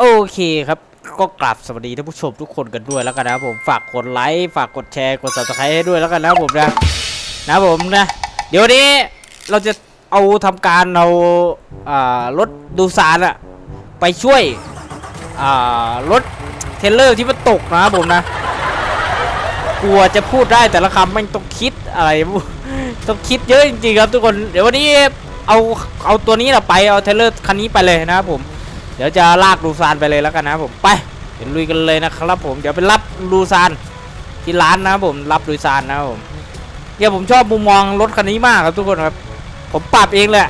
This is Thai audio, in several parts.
โอเคครับ ก็กลับสวัสดีท่านผู้ชมทุกคนกันด้วยแล้วกันนะครับผมฝากกดไลค์ฝากกดแชร์กด subscribe ให้ด้วยแล้วกันนะครับผมนะนะผมนะ เดี๋ยวนี้เราจะเอาทำการเอารถดูซานอะไปช่วยรถเทเลอร์ที่มันตกนะครับผมนะ กลัวจะพูดได้แต่ละคำม่งต้องคิดอะไรต้องคิดเยอะจริงๆครับทุกคนเดี๋ยววันนี้เอาเอาตัวนี้แหละไปเอาเทเลอร์คันนี้ไปเลยนะครับผม เดี๋ยวจะลากลูซานไปเลยแล้วกันนะผมไปเดี๋ยวลุยกันเลยนะครับผมเดี๋ยวไปรับลูซานที่ร้านนะผมรับลูซานนะผมเดี๋ยผมชอบมุมมองรถคันนี้มากครับทุกคนครับ ผมปรับเองแหละ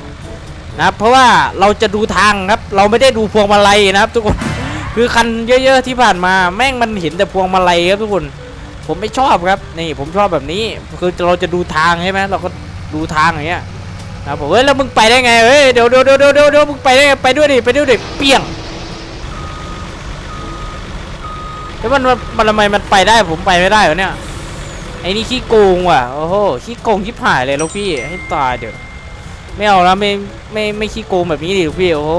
นะเพราะว่าเราจะดูทางครับ เราไม่ได้ดูพวงมาลัยนะครับ ทุกคนคือคันเยอะๆที่ผ่านมาแม่งมันเห็นแต่พวงมาลัยครับทุกคน ผมไม่ชอบครับนี่ผมชอบแบบนี้คือเราจะดูทางใช่ไหมเราก็ดูทางอย่างเงี้ย ครับผมเฮ้ยแล้วมึงไปได้ไงเฮ้ยเดี๋ยวเดี๋ยวเดี๋ยวเดี๋ยวเดี๋ยวมึงไปได้ไงไปด้วยดิไปด้วยดิเปี้ยงแล้วมันมันมันทำไมมันไปได้ผมไปไม่ได้วะเนี่ยไอ้นี่ขี้โกงว่ะโอ้โหขี้โกงขี้ผ่ายเลยลูกพี่ให้ตายเดี๋ยวไม่เอาแล้วไม่ไม่ไม่ขี้โกงแบบนี้ดิลูกพี่โอ้โห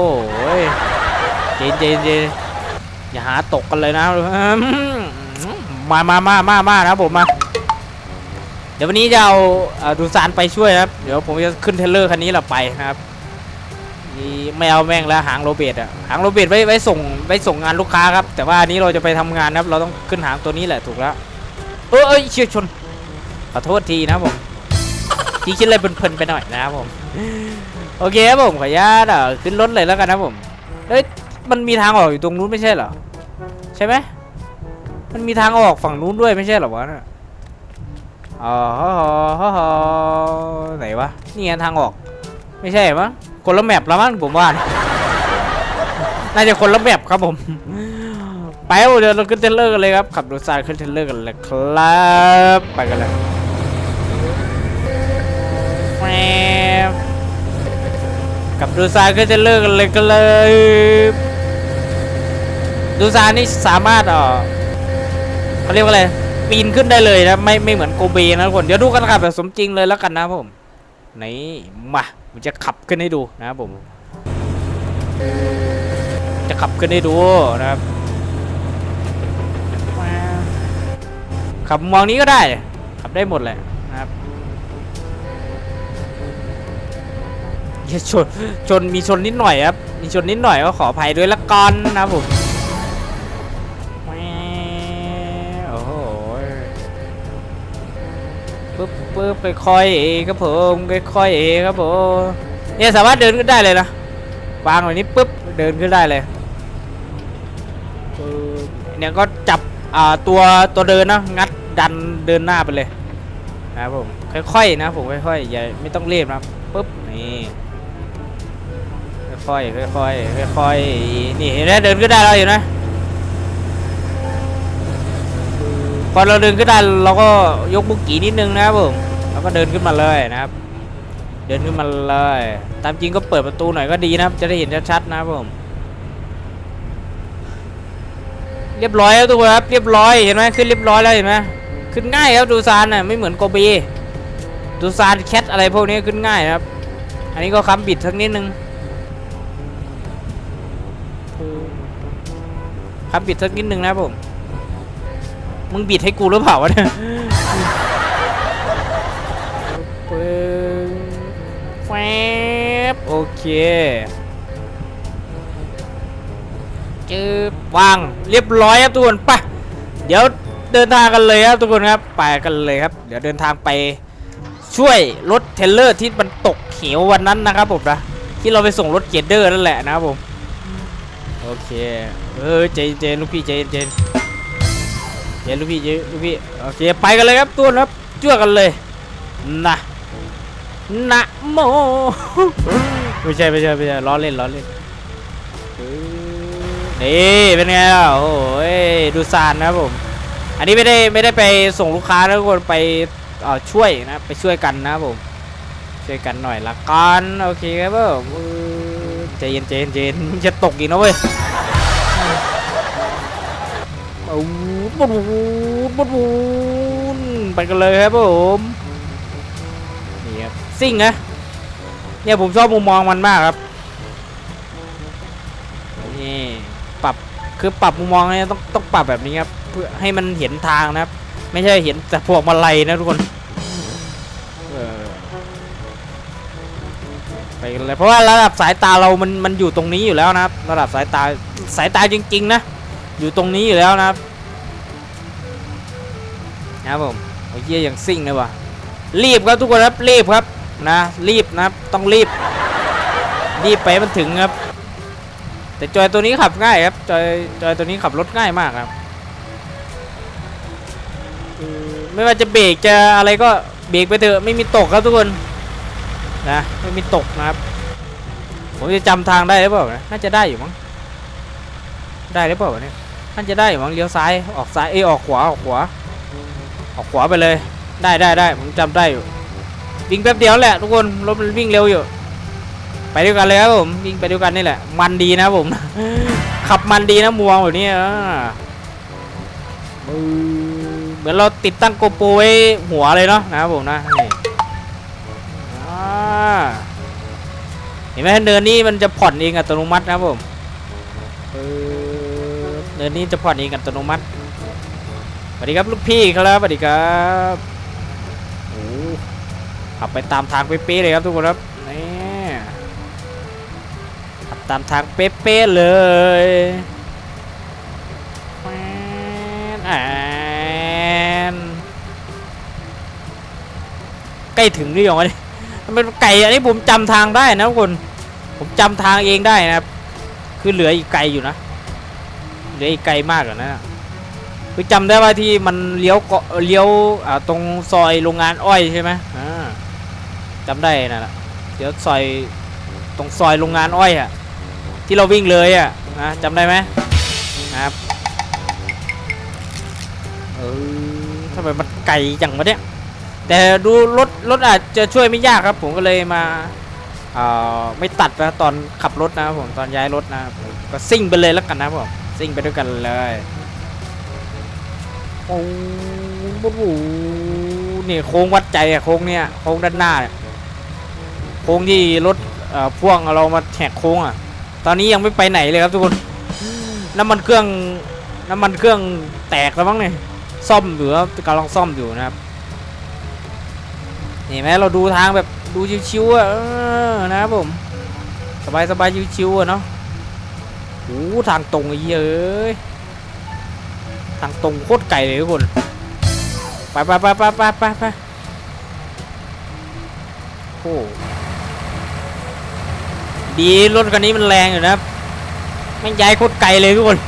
เจนเจนเจนอย่าหาตกกันเลยนะมามามามามานะผมมา เดี๋ยววันนี้จะเอาดูซานไปช่วยครับ เดี๋ยวผมจะขึ้นเทรลเลอร์คันนี้แหละไปนะครับนี่ไม่เอาแม่งแล้วหางโรเบตอะหางโรเบตไว้ไว้ส่งไว้ส่งงานลูกค้าครับ แต่ว่าอันนี้เราจะไปทำงานครับ เราต้องขึ้นหางตัวนี้แหละถูกแล้ว เออเอยเชี่ยชนขอโทษทีนะผมที่คิดอะไรเพลินๆไปหน่อยนะครับผม โอเคครับผมขออนุญาตเอ่อขึ้นรถเลยแล้วกันนะผมเอ้ยมันมีทางออกอยู่ตรงนู้นไม่ใช่เหรอ ใช่ไหมมันมีทางออกฝั่งนู้นด้วยไม่ใช่เหรอวะน่ะ อ๋อไหนวะ นี่ไงทางออก ไม่ใช่มั้งคนละแมปแล้วมั้งผมว่า น่าจะคนละแมปครับผม ไปเดี๋ยวเราขึ้นเทรลเลอร์กันเลยครับ ขับรถซายขึ้นเทรลเลอร์กันเลยครับ ไปกันเลยแฟบขับดูซายขึ้นเทรลเลอร์กันเลยกันเลย ดูซายนี่สามารถเอ่อเขาเรียกว่าอะไร ปีนขึ้นได้เลยนะไม่ไม่เหมือนโกเบนะทุกคนเดี๋ยวดูกันขับแบบสมจริงเลยแล้วกันนะผมนี่มาผมจะขับขึ้นให้ดูนะครับผม จะขับขึ้นให้ดูนะครับขับมองนี้ก็ได้ขับได้หมดเลยนะครับชนชนมีชนนิดหน่อยครับมีชนนิดหน่อยก็ขออภัยด้วยละกันนะครับผม ปึ๊บปึ๊บค่อยๆเองครับผมค่อยๆเองครับผมเนี่ยสามารถเดินขึ้นได้เลยนะวางแบบนี้ปึ๊บเดินขึ้นได้เลยเนี่ยก็จับอ่าตัวตัวเดินนะงัดดันเดินหน้าไปเลยนะครับผมค่อยๆนะผมค่อยๆอย่าไม่ต้องเรีบนะปึ๊บนี่ค่อยๆค่อยๆค่อยๆนี่เห็นไหมเดินขึ้นได้แล้วเห็นไหม พอเราเดินขึ้นได้เราก็ยกบุกกี่นิดนึงนะครับผมแล้วก็เดินขึ้นมาเลยนะครับ เดินขึ้นมาเลย ตามจริงก็เปิดประตูหน่อยก็ดีนะครับ จะได้เห็นชัดๆนะครับผมเรียบร้อยแล้วทุกคนครับเรียบร้อยเห็นไหมขึ้นเรียบร้อยแล้วเห็นไหมขึ้นง่ายครับดูซานน่ะไม่เหมือนโกบีดูซานแคทอะไรพวกนี้ขึ้นง่ายครับ อันนี้ก็ค้ำบิดสักนิดนึงค้ำบิดสักนิดนึงนะครับผม มึงบิดให้กูหรือเปล่าวะเนี่ยปึ้งแฟบโอเคจืบวางเรียบร้อยครับทุกคนไปเดี๋ยวเดินทางกันเลยครับทุกคนครับไปกันเลยครับ เดี๋ยวเดินทางไปช่วยรถเทรลเลอร์ที่มันตกเหววันนั้นนะครับผมนะที่เราไปส่งรถเกรดเดอร์นั่นแหละนะครับผมโอเคเออใจเย็นลูกพี่ใจเย็นเดี๋ยวลูกพี่เดี๋ยวลูกพี่โอเคไปกันเลยครับตัวนครับจ้วกันเลยนะนะโมไม่ใช่ไม่ใช่ไม่ใช่ล้อเล่นล้อเล่นนี่เป็นไงล่ะโอ้โหดูซานนะครับผม อันนี้ไม่ได้ไม่ได้ไปส่งลูกค้านะทุกคนไปช่วยนะไปช่วยกันนะผมช่วยกันหน่อยละกันโอเคครับผมใจเย็นใจเย็นใจเย็นจะตกอีกนะเว้ย ปูดปูดปูดปูดไปกันเลยครับผมนี่ครับซิ่งนะเนี่ยผมชอบมุมมองมันมากครับนี่ปรับคือปรับมุมมองเนี่ยต้องต้องปรับแบบนี้ครับเพื่อให้มันเห็นทางนะครับ ไม่ใช่เห็นแต่พวกมาลัยนะทุกคนไปกันเลยเพราะว่าระดับสายตาเรามันมันอยู่ตรงนี้อยู่แล้วนะครับ ระดับสายตาสายตาจริง ๆ นะ อยู่ตรงนี้อยู่แล้วนะครับนะครับผมโอ้ยเหี้ยอย่างซิ่งเลยว่ะรีบครับทุกคนครับรีบครับนะรีบนะครับต้องรีบ รีบไปมันถึงครับ แต่จอยตัวนี้ขับง่ายครับจอยจอยตัวนี้ขับรถง่ายมากครับไม่ว่าจะเบรกจะอะไรก็เบรกไปเถอะไม่มีตกครับทุกคนนะไม่มีตกนะครับ ผมจะจำทางได้หรือเปล่านะน่าจะได้อยู่มั้งได้หรือเปล่าเนี่ย น่านจะได้อยู่มั้งเลี้ยวซ้ายออกซ้ายเอยออกขวาออกขวาออกขวาไปเลย ได้ได้ได้ผมจำได้อยู่วิ่งแป๊บเดียวแหละทุกคนรถมันวิ่งเร็วอยู่ ไปด้วยกันเลยครับผมวิ่งไปด้วยกันนี่แหละ มันดีนะผม ขับมันดีนะมัวแบบนี้อะมือเหมือนเราติดตั้งโกโปรไว้หัวเลยเนาะนะครับผมนะเห็นไหมเนินนี้มันจะผ่อนเองอัตโนมัตินะครับผม ปึ๊บเนินนี้จะผ่อนเองอัตโนมัติสวัสดีครับลูกพี่ครับสวัสดีครับโอ้ขับไปตามทางเป๊ะๆเลยครับทุกคนครับนี่ขับตามทางเป๊ะๆเลยแอนแอนใกล้ถึงหรือยังวะเนี่ยมันเป็นไก่อันนี้ผมจำทางได้นะทุกคน ผมจำทางเองได้นะครับ คือเหลืออีกไกลอยู่นะ เหลืออีกไกลมากอะนะคือจำได้ว่าที่มันเลี้ยวเกาะเลี้ยวตรงซอยโรงงานอ้อยใช่ไหมอ่าจำได้นั่นแหละเดี๋ยวซอยตรงซอยโรงงานอ้อยอะที่เราวิ่งเลยอะนะจำได้ไหมครับเออทำไมมันไกลจังวะเนี่ยแต่ดูรถรถอาจจะช่วยไม่ยากครับ ผมก็เลยมาเอ่อไม่ตัดนะตอนขับรถนะครับผมตอนย้ายรถนะครับผมก็ซิ่งไปเลยแล้วกันนะผม ซิ่งไปด้วยกันเลยโอ้โหนี่โค้งวัดใจอะโค้งเนี่ยโค้งด้านหน้าเนี่ยโค้งที่รถเอ่อพ่วงเรามาแหกโค้งอะตอนนี้ยังไม่ไปไหนเลยครับทุกคนน้ำมันเครื่องน้ำมันเครื่องแตกแล้วมั้งเนี่ยซ่อมอยู่ครับกำลังซ่อมอยู่นะครับเห็นไหมเราดูทางแบบดูชิวๆอะนะครับผมสบายสบายๆชิวๆอะเนาะ โอ้ทางตรงไอ้เหี้ยเอ้ยทางตรงโคตรไกลเลยทุกคน ไปไปไปไปไปไปไปโอ้ดีรถคันนี้มันแรงอยู่นะครับแม่งย้ายโคตรไกลเลยทุกคน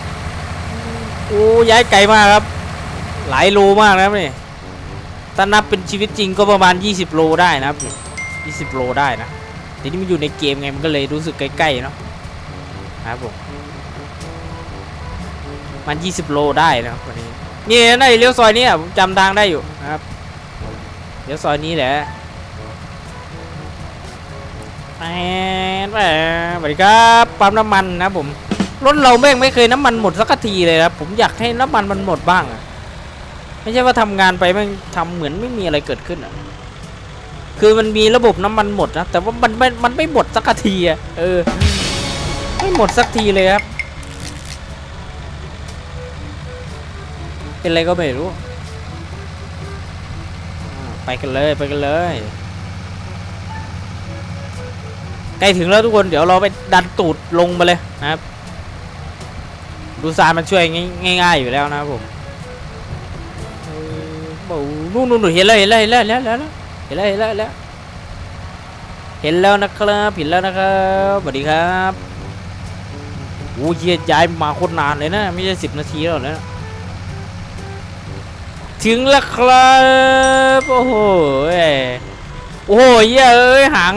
โอ้ย้ายไกลมากครับ หลายโลมากนะครับนี่ถ้านับเป็นชีวิตจริงก็ประมาณ 20 โลได้นะครับนี่20 โลได้นะแต่นี่มันอยู่ในเกมไงมันก็เลยรู้สึกใกล้ๆเนาะครับผม มัน 20 โลได้นะครับวันนี้นี่ในเลี้ยวซอยนี้อ่ผมจำทางได้อยู่นะครับเลี้ยวซอยนี้แหละแหมแหมสวัสดีครับปั๊มน้ำมันนะผมรถเราแม่งไม่เคยน้ำมันหมดสักทีเลยครับผมอยากให้น้ำมันมันหมดบ้างอะไม่ใช่ว่าทำงานไปแม่งทำเหมือนไม่มีอะไรเกิดขึ้นอะคือมันมีระบบน้ำมันหมดนะแต่ว่ามันไม่มันไม่หมดสักทีอะเออไม่หมดสักทีเลยครับ เป็นอะไรก็ไม่รู้ ไปกันเลยไปกันเลยใกล้ถึงแล้วทุกคนเดี๋ยวเราไปดันตูดลงมาเลยนะครับ ดูซานมันช่วยง่ายง่ายๆอยู่แล้วนะครับผมเออโอ้นู่นนู่นเห็นแล้วเห็นแล้วเห็นแล้วเห็นแล้วเห็นแล้วเห็นแล้วเห็นแล้วเห็นแล้วนะครับเห็นแล้วนะครับสวัสดีครับโอ้ยเหี้ยย้ายมาโคตรนานเลยนะ ไม่ใช่สิบนาทีแล้วนะ ถึงแล้วครับ โอ้โหเอ้ยโอ้โหเหี้ยเอ้ยหาง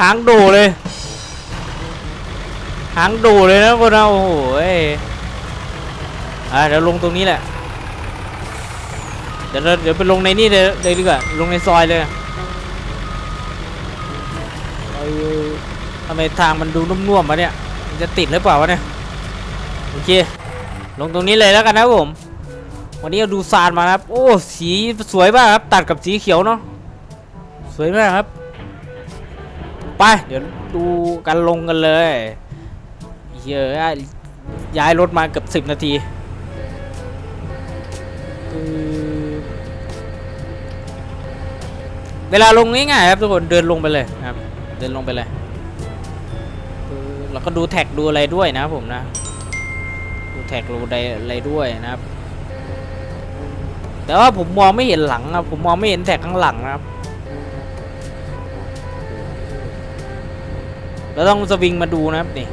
หางดูเลย หางดูเลยนะพวกเราโอ้โหเอ้ยอะเดี๋ยวลงตรงนี้แหละ เดี๋ยวเดี๋ยวไปลงในนี่เลยเลยดีกว่าลงในซอยเลยทำไมทางมันดูนุ่มๆมาเนี่ย จะติดหรือเปล่าวะเนี่ย โอเค ลงตรงนี้เลยแล้วกันนะผม วันนี้เราดูซานมาครับ โอ้สีสวยมากครับ ตัดกับสีเขียวเนาะสวยมากครับ ไป เดี๋ยวดูกันลงกันเลยเยอะย้ายรถมาเกือบสิบนาทีเวลาลงง่ายๆครับทุกคนเดินลงไปเลยครับ เดินลงไปเลยแล้วก็ดูแท็กดูอะไรด้วยนะผมนะ ดูแท็กดูอะไรด้วยนะครับ แต่ว่าผมมองไม่เห็นหลังครับผมมองไม่เห็นแท็กข้างหลังนะครับเราต้องสวิงมาดูนะครับนี่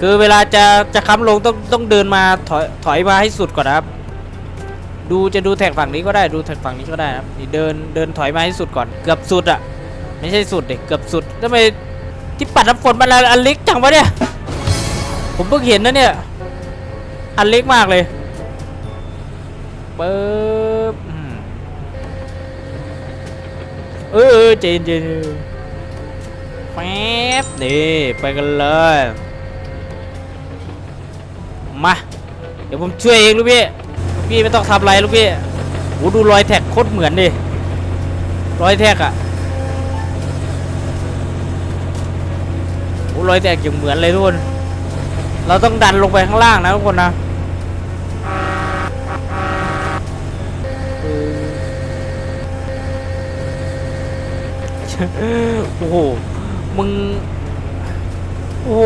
คือเวลาจะจะค้ำลงต้องต้องเดินมาถอยถอยมาให้สุดก่อนนะครับ ดูจะดูแท็กฝั่งนี้ก็ได้ดูแท็กฝั่งนี้ก็ได้นะครับนี่เดินเดินถอยมาให้สุดก่อนเกือบสุดอะไม่ใช่สุดเด็กเกือบสุดทำไมที่ปัดน้ำฝนมันอันเล็กจังวะเนี่ย ผมเพิ่งเห็นนะเนี่ย อันเล็กมากเลย เปึ๊บ เออเจนเจนแป๊บนี่ไปกันเลยมาเดี๋ยวผมช่วยเองลูกพี่ลูกพี่ไม่ต้องทำอะไรลูกพี่โหดูรอยแท็กโคตรเหมือนดิรอยแท็กอะโหรอยแท็กอย่างเหมือนเลยทุกคนเราต้องดันลงไปข้างล่างนะทุกคนนะ โอ้โห มึง โอ้โห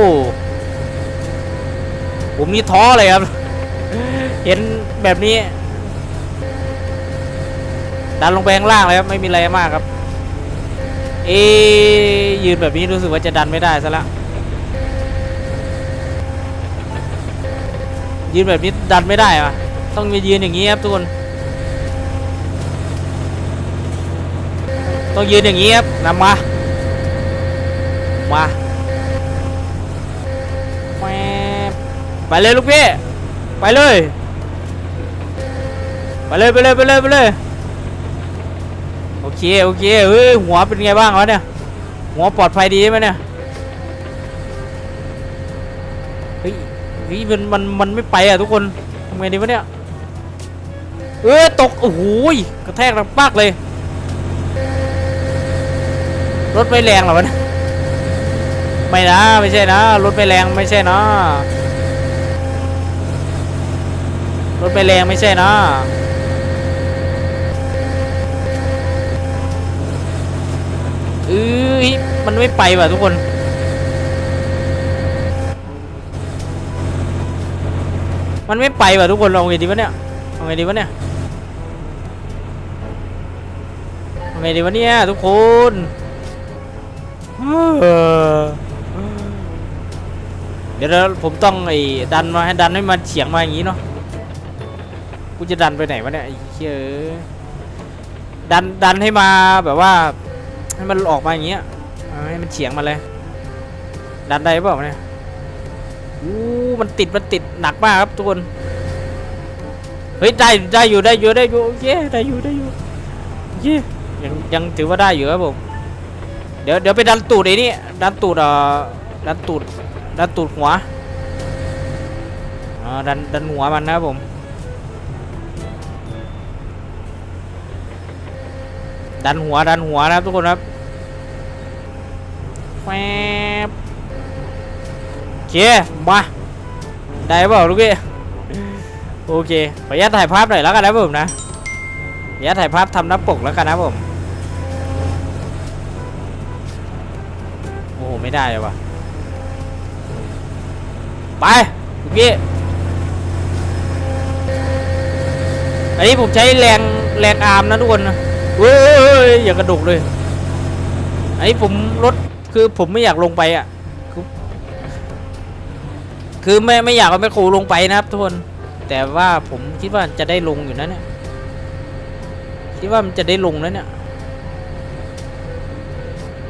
ผมนี่ท้อเลยครับ เห็นแบบนี้ ดันลงไปข้างล่างเลยครับ ไม่มีอะไรมากครับ เอยืนแบบนี้รู้สึกว่าจะดันไม่ได้ซะละยืนแบบนี้ดันไม่ได้อะต้องมายืนอย่างนี้ครับทุกคน ต้องยืนอย่างนี้ครับนำมา มาไปเลยลูกพี่ ไปเลย ไปเลยไปเลยไปเลยไปเลย โอเคโอเคเฮ้ยหัวเป็นไงบ้างวะเนี่ย หัวปลอดภัยดีไหมเนี่ย เฮ้ยเฮ้ยมันมันมันไม่ไปอะทุกคนทำไงดีวะเนี่ย เอ้ยตกโอ้โหกระแทกดังปักเลย รถไม่แรงเหรอวะเนี่ยไม่นะไม่ใช่นะรถไม่แรงไม่ใช่นะรถไม่แรงไม่ใช่นะเอ้ยมันไม่ไปว่ะทุกคน มันไม่ไปว่ะทุกคนเราไงดีวะเนี่ยเอาไงดีวะเนี่ยเอาไงดีวะเนี่ยทุกคน เดี๋ยวเราผมต้องไอ้ดันมาให้ดันให้มันเฉียงมาอย่างนี้เนาะกูจะดันไปไหนวะเนี่ยไอ้เหี้ยเอ้ยดันดันให้มาแบบว่า ให้มันออกมาอย่างเงี้ยให้มันเฉียงมาเลย ดันได้เปล่าเนี่ยอู้มันติดมันติดหนักมากครับทุกคนเฮ้ยได้ได้อยู่ได้อยู่ได้อยู่โอเคได้อยู่ได้อยู่โอเคยังยังถือว่าได้อยู่ครับผม เดี๋ยวเดี๋ยวไปดันตูดไอ้นี่ดันตูดเอ่อดันตูดดันตูดหัวอ่าดันดันหัวมันนะครับผมดันหัวดันหัวนะครับทุกคนครับแฟบโอเคมาได้เปล่าลูกพี่โอเคขออนุญาตถ่ายภาพหน่อยแล้วกันนะผมนะขออนุญาตถ่ายภาพทำหน้าปกแล้วกันนะผม ไม่ได้เลยว่ะ ไปลูกพี่อันนี้ผมใช้แรงแรงอาร์มนะทุกคนนะเฮ้ยอย่ากระดกเลยอันนี้ผมลดคือผมไม่อยากลงไปอะ คือไม่ไม่อยากเอาแมคโครลงไปนะครับทุกคน แต่ว่าผมคิดว่าจะได้ลงอยู่นะเนี่ยคิดว่ามันจะได้ลงแล้วเนี่ย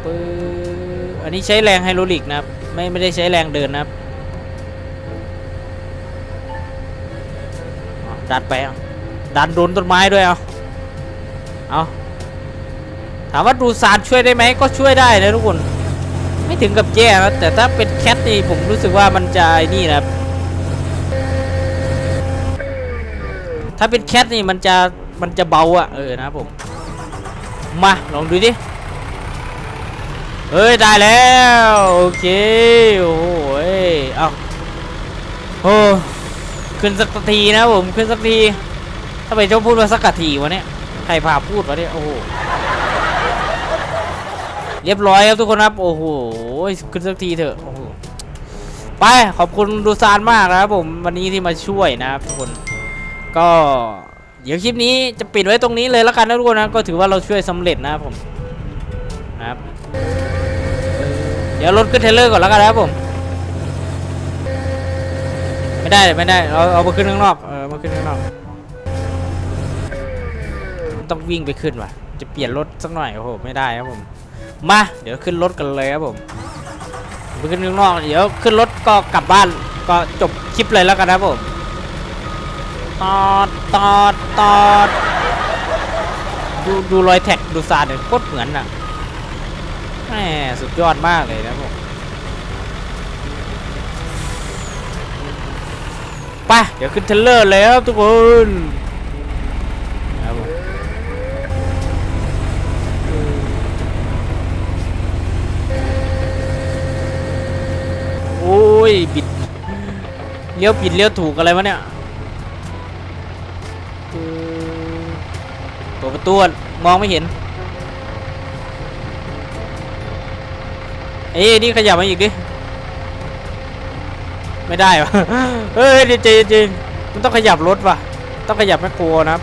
ปึ๊บ อันนี้ใช้แรงไฮโดรลิกนะครับ ไม่ไม่ได้ใช้แรงเดินนะครับดันไปเอาดันโดนต้นไม้ด้วยเอาเอาถามว่าดูซานช่วยได้ไหมก็ช่วยได้นะทุกคน ไม่ถึงกับแย่นะแต่ถ้าเป็นแคทนี่ผมรู้สึกว่ามันจะนี่นะครับ ถ้าเป็นแคทนี่มันจะมันจะเบาอะเออนะผม มาลองดูดิ เฮ้ยได้แล้วโอเคโอ้โหเอ้ยเอาโอ้ขึ้นสักทีนะผมขึ้นสักทีถ้าไปเจ้าพูดมาสักทีวะเนี่ยใครพาพูดวะเนี่ยโอ้โหเรียบร้อยครับทุกคนครับโอ้โหขึ้นสักทีเถอะโอ้โหไปขอบคุณดูซานมากนะครับผมวันนี้ที่มาช่วยนะครับทุกคนก็เดี๋ยวคลิปนี้จะปิดไว้ตรงนี้เลยแล้วกันนะทุกคนนะก็ถือว่าเราช่วยสำเร็จนะครับผมนะครับ เดี๋ยวรถขึ้นเทรลเลอร์ก่อนแล้วกันนะครับผม ไม่ได้ไม่ได้เราเอามาขึ้นข้างนอกเออมาขึ้นข้างนอก ต้องวิ่งไปขึ้นว่ะ จะเปลี่ยนรถสักหน่อยโอ้โหไม่ได้ครับผม มาเดี๋ยวขึ้นรถกันเลยครับผมไปขึ้นข้างนอกเดี๋ยวขึ้นรถก็กลับบ้านก็จบคลิปเลยแล้วกันนะครับผมตอดตอดตอดดูดูรอยแท็กดูซาเนี่ยโคตรเหมือนอะ แหมสุดยอดมากเลยนะผมไปเดี๋ยวขึ้นเทรลเลอร์เลยครับทุกคนครับผมโอ้ยบิดเลี้ยวผิดเลี้ยวถูกอะไรวะเนี่ยเปิดประตูมองไม่เห็น เอ้ยนี่ขยับมาอีกดิ ไม่ได้วะเฮ้ยเดี๋ยจริงจริงมันต้องขยับรถว่ะ ต้องขยับแม่โครนะครับ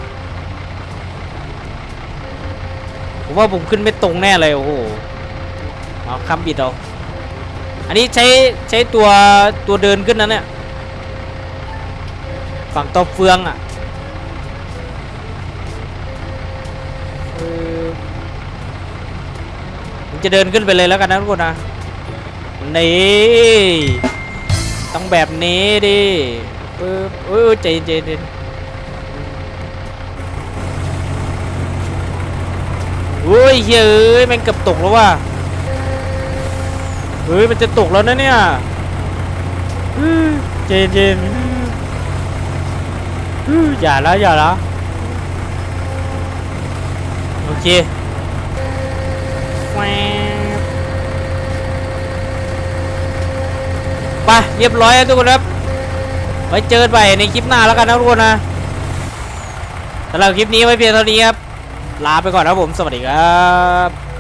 ผมว่าผมขึ้นไม่ตรงแน่เลยโอ้โหเอาคำบิดเอาอันนี้ใช้ใช้ตัวตัวเดินขึ้นนะเนี่ยฝั่งตัวเฟืองอะผมจะเดินขึ้นไปเลยแล้วกันนะทุกคนนะ นี่ต้องแบบนี้ดิปึ๊บเออใจเย็นอุ้ยเฮ้ยมันเกือบตกแล้วว่ะเฮ้ยมันจะตกแล้วนะเนี่ยอื้อใจนอืออย่าแล้วอย่าแล้วโอเคแไปเรียบร้อยแล้วทุกคนครับไว้เจอกันใหม่ในคลิปหน้าแล้วกันนะทุกคนนะสำหรับคลิปนี้ไว้เพียงเท่านี้ครับลาไปก่อนนะครับผมสวัสดีครับ